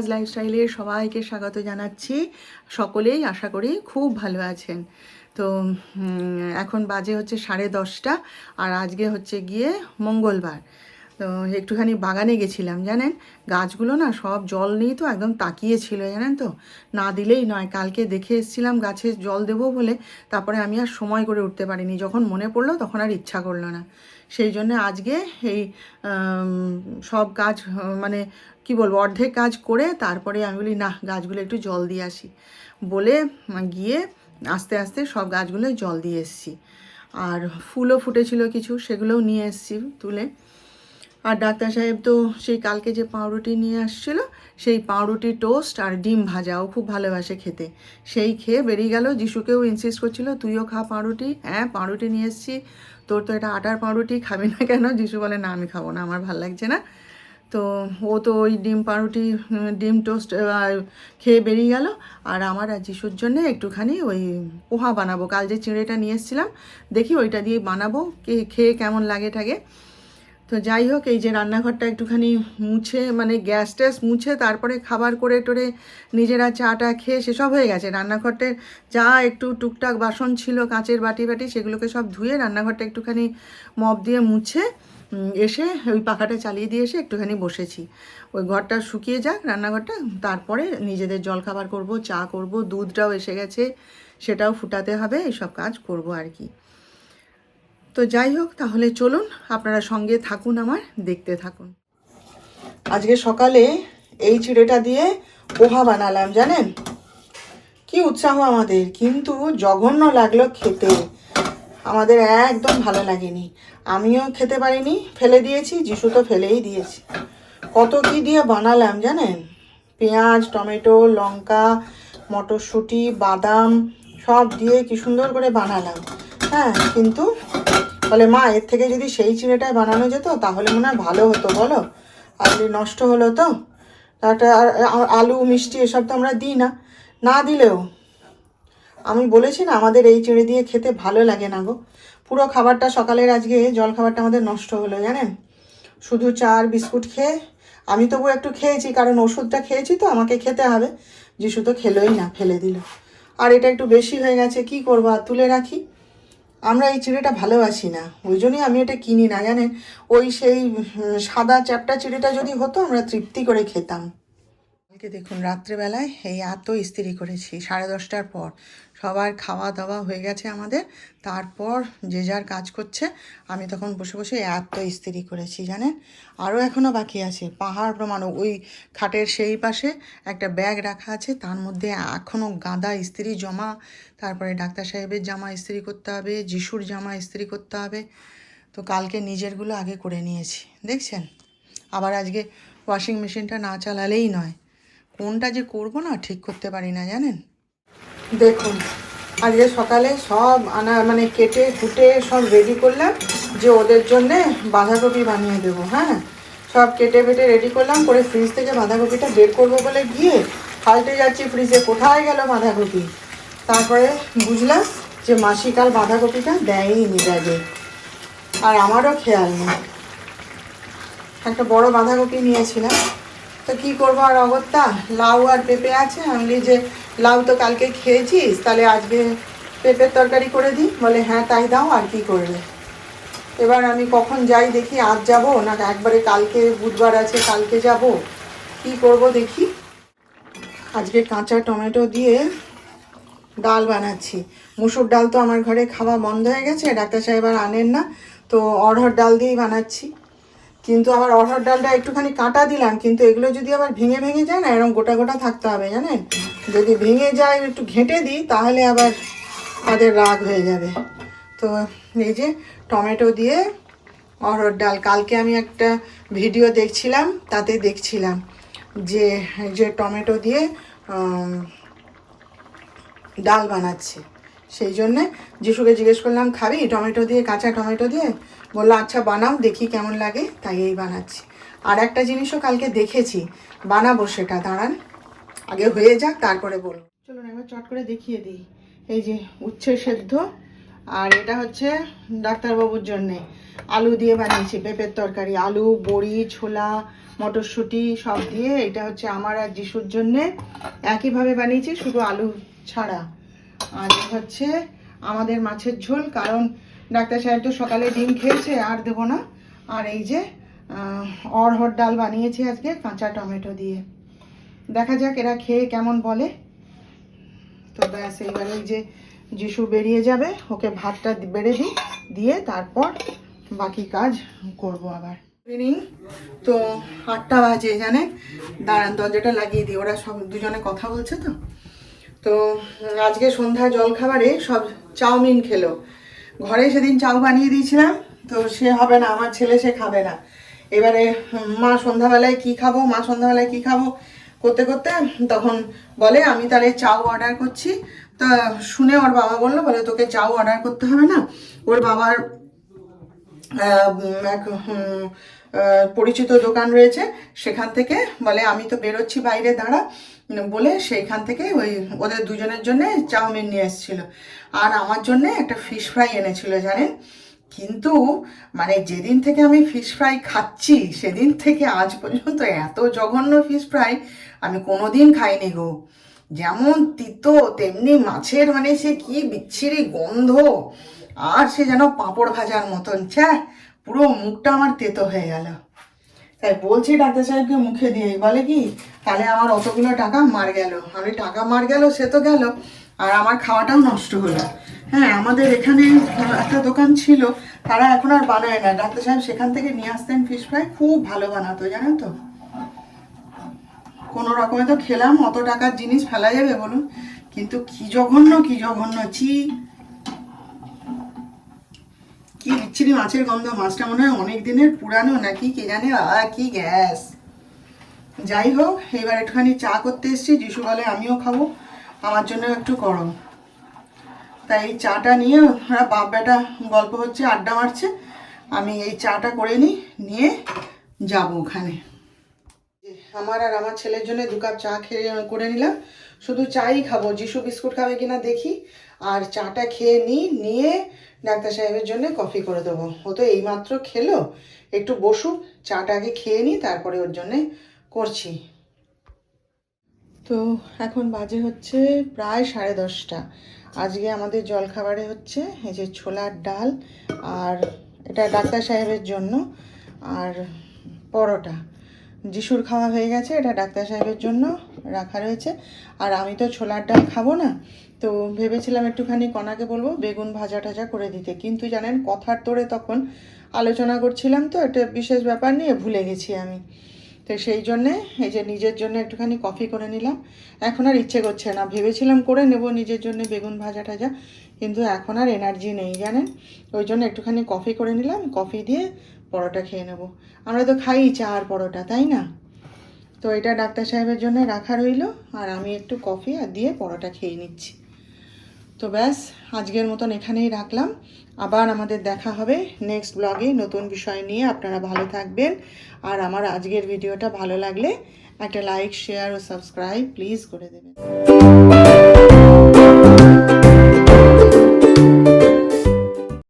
পূর্বাজ লাইফস্টাইলে সবাইকে স্বাগত জানাচ্ছি। সকলেই আশা করি খুব ভালো আছেন। তো এখন বাজে হচ্ছে সাড়ে দশটা, আর আজকে হচ্ছে গিয়ে মঙ্গলবার। তো একটুখানি বাগানে গেছিলাম, জানেন? গাছগুলো না সব জল নেই তো একদম তাকিয়ে ছিল জানেন তো? না দিলেই নয়, কালকে দেখে এসেছিলাম গাছে জল দেবো বলে, তারপরে আমি আর সময় করে উঠতে পারিনি। যখন মনে পড়ল তখন আর ইচ্ছা করল না। সেই জন্য আজকে এই সব কাজ মানে কি বলব, অর্ধেক কাজ করে তারপরে আমি বলি না গাছগুলো একটু জল দিয়ে আসি। বলে গিয়ে আস্তে আস্তে সব গাছগুলো জল দিয়ে এসেছি। আর ফুলও ফুটেছিল কিছু, সেগুলোও নিয়ে এসেছি তুলে। আর ডাক্তার সাহেব তো সেই কালকে যে পাউরুটি নিয়ে আসছিল, সেই পাউরুটি টোস্ট আর ডিম ভাজা, ও খুব ভালোবাসে খেতে। সেই খেয়ে বেরিয়ে গেল, যিশুকেও ইনসিস্ট করছিল, তুইও খা পাউরুটি। হ্যাঁ পাউরুটি নিয়ে এসেছি। তোর তো এটা আটার পাউরুটি, খাবি না কেন? যিশু বলে, না, আমি খাব না, আমার ভালো লাগছে না। তো ও তো ওই ডিম পাউরুটি ডিম টোস্ট খেয়ে বেরিয়ে গেল। আর আমার আর যিশুর জন্য একটুখানি ওই পোহা বানাবো। কাল যে চিঁড়েটা নিয়ে এসেছিলাম, দেখি ওইটা দিয়ে বানাবো, কে, খেয়ে কেমন লাগে থাকে তো যাই হোক, এই যে রান্নাঘরটা একটুখানি মুছে মানে গ্যাস ট্যাস মুছে, তারপরে খাবার করে টোরে নিজেরা চাটা খেয়ে সেসব হয়ে গেছে। রান্নাঘরটা যা একটু টুকটাক বাসন ছিল, কাঁচের বাটি বাটি, সেগুলোকে সব ধুয়ে রান্নাঘরটা একটুখানি মপ দিয়ে মুছে এসে ওই পাখাটা চালিয়ে দিয়ে এসে একটুখানি বসেছি। ওই ঘরটা শুকিয়ে যাক রান্নাঘরটা, তারপরে নিজেদের জলখাবার করব, চা করব, দুধটাও এসে গেছে, সেটাও ফুটাতে হবে, এইসব কাজ করব আর কি। তো যাই হোক, তাহলে চলুন, আপনারা সঙ্গে থাকুন আমার, দেখতে থাকুন। আজকে সকালে এই চিড়েটা দিয়ে পোহা বানালাম, জানেন? কি উৎসাহ আমাদের, কিন্তু জঘন্য লাগল খেতে। আমাদের একদম ভালো লাগেনি। আমিও খেতে পারিনি, ফেলে দিয়েছি, যিশু তো ফেলেই দিয়েছি। কত কি দিয়ে বানালাম, জানেন? পেঁয়াজ, টমেটো, লঙ্কা, মটরশুঁটি, বাদাম, সব দিয়ে কি সুন্দর করে বানালাম। হ্যাঁ কিন্তু বলে মা, এর থেকে যদি সেই চিড়েটাই বানানো যেত, তাহলে মনে হয় ভালো হতো, বলো? আর নষ্ট হলো তো? আর আলু, মিষ্টি এসব তো আমরা দিই না। না দিলেও। আমি বলেছি না, আমাদের এই চিড়ে দিয়ে খেতে ভালো লাগে না গো। পুরো খাবারটা সকালের আজকে, জল খাবারটা আমাদের নষ্ট হলো, জানেন? শুধু চা আর বিস্কুট খেয়ে, আমি তবু একটু খেয়েছি, কারণ ওষুধটা খেয়েছি তো, আমাকে খেতে হবে। যিশু তো খেলোই না, ফেলে দিল। আর এটা একটু বেশি হয়ে গেছে, কি করব? আর তুলে রাখি? আমরা এই চিড়েটা ভালোবাসি না। ওই জন্যই আমি এটা কিনি না, জানেন? ওই সেই সাদা চ্যাপটা চিড়েটা যদি হতো, আমরা তৃপ্তি করে খেতাম। কালকে দেখুন, রাত্রেবেলায় এই এত ইস্তিরি করেছি, সাড়ে দশটার পর। সবার খাওয়া দাওয়া হয়ে গেছে আমাদের। তারপর যে যার কাজ করছে, আমি তখন বসে বসে এত ইস্ত্রি করেছি, জানেন? আরও এখনও বাকি আছে। পাহাড় প্রমাণ, ওই খাটের সেই পাশে একটা ব্যাগ রাখা আছে, তার মধ্যে এখনও গাদা ইস্ত্রি জমা। তারপরে ডাক্তার সাহেবের জামা ইস্ত্রি করতে হবে, যিশুর জামা ইস্ত্রি করতে হবে। তো কালকে নিজেরগুলো আগে করে নিয়েছি, দেখছেন? আবার আজকে ওয়াশিং মেশিনটা না চালালেই নয়। কোনটা যে করব না ঠিক করতে পারি না, জানেন? দেখুন, আজকে সকালে সব আনা মানে কেটে কুটে সব রেডি করলাম যে ওদের জন্যে বাঁধাকপি বানিয়ে দেবো হ্যাঁ? সব কেটে বেটে রেডি করলাম, করে ফ্রিজ থেকে বাঁধাকপিটা বের করব বলে গিয়ে ফালতে যাচ্ছি ফ্রিজে কোথায় গেল বাঁধাকপি? তারপরে বুঝলাম যে মাসি কাল বাঁধাকপিটা দেয়নি ব্যাগে। আর আমারও খেয়াল নেই। একটা বড় বাঁধাকপি নিয়েছিলাম। তো কি করব আর অগত্যা? লাউ আর পেঁপে আছে। আমি যে লাউ তো কালকে খেয়েছিস, তাহলে আজকে পেঁপের তরকারি করে দিই। বলে হ্যাঁ তাই দাও, আর কি করবে? এবার আমি কখন যাই দেখি আজ যাব, না একবারে কালকে, বুধবার আছে, কালকে যাব। কি করব দেখি? আজকে কাঁচা টমেটো দিয়ে ডাল বানাচ্ছি। মুসুর ডাল তো আমার ঘরে খাওয়া বন্ধ হয়ে গেছে, ডাক্তার সাহেব আর আনেন না, তো অড়হর ডাল দিয়েই বানাচ্ছি। কিন্তু আবার অড়হর ডালটা একটুখানি কাটা দিলাম, কিন্তু এগুলো যদি আবার ভেঙে ভেঙে যায় না, এরকম গোটা গোটা থাকতে হবে, জানেন? যদি ভেঙে যায়, একটু ঘেঁটে দিই, তাহলে আবার তাদের রাগ হয়ে যাবে। তো এই যে টমেটো দিয়ে অড়হর ডাল, কালকে আমি একটা ভিডিও দেখছিলাম, তাতে দেখছিলাম যে যে টমেটো দিয়ে ডাল বানাচ্ছে। সেই জন্যে যিশুকে জিজ্ঞেস করলাম, খাবি টমেটো দিয়ে, কাঁচা টমেটো দিয়ে? বলল আচ্ছা বানাও, দেখি কেমন লাগে। তাই এই বানাচ্ছি। আর একটা জিনিসও কালকে দেখেছি, বানাবো সেটা, দাঁড়ান, আগে হয়ে যাক, তারপরে বলব। চলুন, একবার চট করে দেখিয়ে দিই। এই যে উচ্ছে সেদ্ধ, আর এটা হচ্ছে ডাক্তারবাবুর জন্যে। আলু দিয়ে বানিয়েছি, পেঁপের তরকারি, আলু, বড়ি, ছোলা, মটরশুঁটি, সব দিয়ে এটা হচ্ছে আমার আর যিশুর জন্যে একইভাবে বানিয়েছি, শুধু আলু ছাড়া। আর হচ্ছে আমাদের মাছের ঝোল কারণ ডাক্তার সাহেব তো সকালে ডিম খেয়েছে আর দেবো না। আর এই যে আহ, অরহর ডাল বানিয়েছি আজকে কাঁচা টমেটো দিয়ে। দেখা যাক এরা খেয়ে কেমন বলে। তো ব্যাস এইবারে এই যে যিশু বেরিয়ে যাবে ওকে ভাতটা বেড়ে দিই দিয়ে তারপর বাকি কাজ করব আবার। তো আটটা বাজে জানেন? দাঁড়ান দরজাটা লাগিয়ে দিই ওরা সব দুজনে কথা বলছে তো? তো আজকে সন্ধ্যায় জলখাবারে সব চাউমিন খেলো। ঘরে সেদিন চাউ বানিয়ে দিয়েছিলাম, তো সে হবে না, আমার ছেলে সে খাবে না। এবারে মা সন্ধ্যাবেলায় কি খাব, মা সন্ধ্যাবেলায় কি খাব করতে করতে তখন বলে, আমি তাহলে চাউ অর্ডার করছি। তা শুনে ওর বাবা বলল, বলে, তোকে চাউ অর্ডার করতে হবে না? ওর বাবার এক পরিচিত দোকান রয়েছে, সেখান থেকে বলে, আমি তো বেরোচ্ছি বাইরে, দাঁড়া। বলে সেইখান থেকে ওই ওদের দুজনের জন্য চাউমিন নিয়ে এসেছিল। আর আমার জন্য একটা ফিশ ফ্রাই এনেছিল, জানেন? কিন্তু মানে যেদিন থেকে আমি ফিশ ফ্রাই খাচ্ছি, সেদিন থেকে আজ পর্যন্ত এত জঘন্য ফিশ ফ্রাই আমি কোনোদিন খাইনি গো। যেমন তিতো, তেমনি মাছের মানে সে কি বিচ্ছিরি গন্ধ। আর সে যেন পাঁপড় ভাজার মতন, ছ্যা, পুরো মুখটা আমার তেতো হয়ে গেল। তাই বলছি ডাক্তার সাহেবকে মুখে দিয়ে বলে কি, তাহলে আমার অতগুলো টাকা মার গেল। আমি টাকা মার গেল, সে তো গেল। আর আমার খাওয়াটাও নষ্ট হলো। হ্যাঁ আমাদের এখানে একটা দোকান ছিল, তারা এখন আর বানায় না। ডাক্তার সাহেব সেখান থেকে নিয়ে আসতেন ফিশ ফ্রাই খুব ভালো বানাতো, জানেন তো? কোনো রকমে তো খেলাম, অত টাকার জিনিস ফেলা যাবে বলুন। কিন্তু কি জঘন্য কি জঘন্য, ছি। কি বিচ্ছিরি মাছের গন্ধ? মাছটা মনে হয় অনেক দিনের পুরানো নাকি কে জানে? আ কি গ্যাস। যাই হোক, এবার একটুখানি চা করতে এসেছি, যিশু বলে আমিও খাব, আমার জন্য একটু গরম। তাই এই চাটা নিয়ে ওরা বাপ বেটা গল্প হচ্ছে, আড্ডা মারছে। আমি এই চাটা করে নিই, নিয়ে যাব ওখানে। আমার আর আমার ছেলের জন্য দু কাপ চা খেয়ে, করে নিলাম। শুধু চাই খাব, যিশু বিস্কুট খাবে কিনা দেখি, আর চাটা খেয়ে নিই নিয়ে ডাক্তার সাহেবের জন্য কফি করে দেবো। ও তো এইমাত্র খেলো, একটু বসুক চাটা আগে খেয়ে নিই তারপরে ওর জন্যে করছি। তো এখন বাজে হচ্ছে প্রায় সাড়ে দশটা। আজকে আমাদের জলখাবারে হচ্ছে এই যে ছোলার ডাল আর এটা ডাক্তার সাহেবের জন্য আর পরোটা। যিশুর খাওয়া হয়ে গেছে, এটা ডাক্তার সাহেবের জন্য রাখা রয়েছে। আর আমি তো ছোলার ডাল খাব না, তো ভেবেছিলাম একটুখানি কণাকে বলব বেগুন ভাজা টাজা করে দিতে। কিন্তু জানেন কথার তোড়ে তখন আলোচনা করছিলাম তো, একটা বিশেষ ব্যাপার নিয়ে ভুলে গেছি আমি। তো সেই জন্যে এই যে নিজের জন্য একটুখানি কফি করে নিলাম। এখন আর ইচ্ছে করছে না, ভেবেছিলাম করে নেব নিজের জন্য বেগুন ভাজা টাজা, কিন্তু এখন আর এনার্জি নেই, জানেন? ওই জন্য একটুখানি কফি করে নিলাম, কফি দিয়ে পরোটা খেয়ে নেব। আমরা তো খাই চা আর পরোটা, তাই না? তো এটা ডাক্তার সাহেবের জন্য রাখা রইল, আর আমি একটু কফি আর দিয়ে পরোটা খেয়ে নিচ্ছি। তো ব্যাস, আজকের মতন এখানেই রাখলাম। আবার আমাদের দেখা হবে নেক্সট ব্লগে নতুন বিষয় নিয়ে আপনারা ভালো থাকবেন। আর আমার আজকের ভিডিওটা ভালো লাগলে একটা লাইক শেয়ার ও সাবস্ক্রাইব প্লিজ করে দেবেন।